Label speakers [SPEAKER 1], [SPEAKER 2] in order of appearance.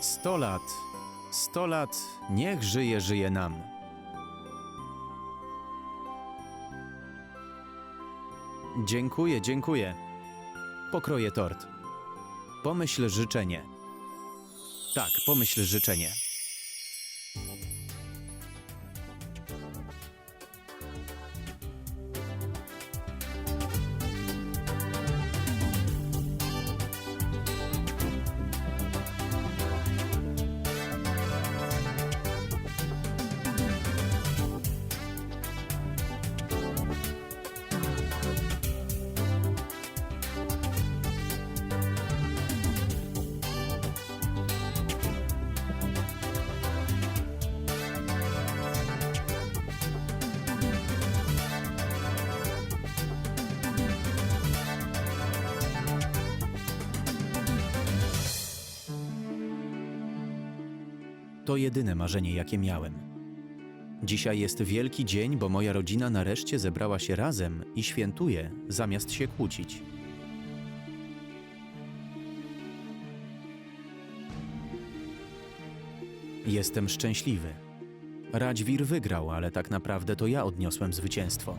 [SPEAKER 1] Sto lat, sto lat, niech żyje, żyje nam. Dziękuję, dziękuję. Pokroję tort. Pomyśl życzenie. Tak, pomyśl życzenie. To jedyne marzenie, jakie miałem. Dzisiaj jest wielki dzień, bo moja rodzina nareszcie zebrała się razem i świętuje, zamiast się kłócić. Jestem szczęśliwy. Radźwir wygrał, ale tak naprawdę to ja odniosłem zwycięstwo.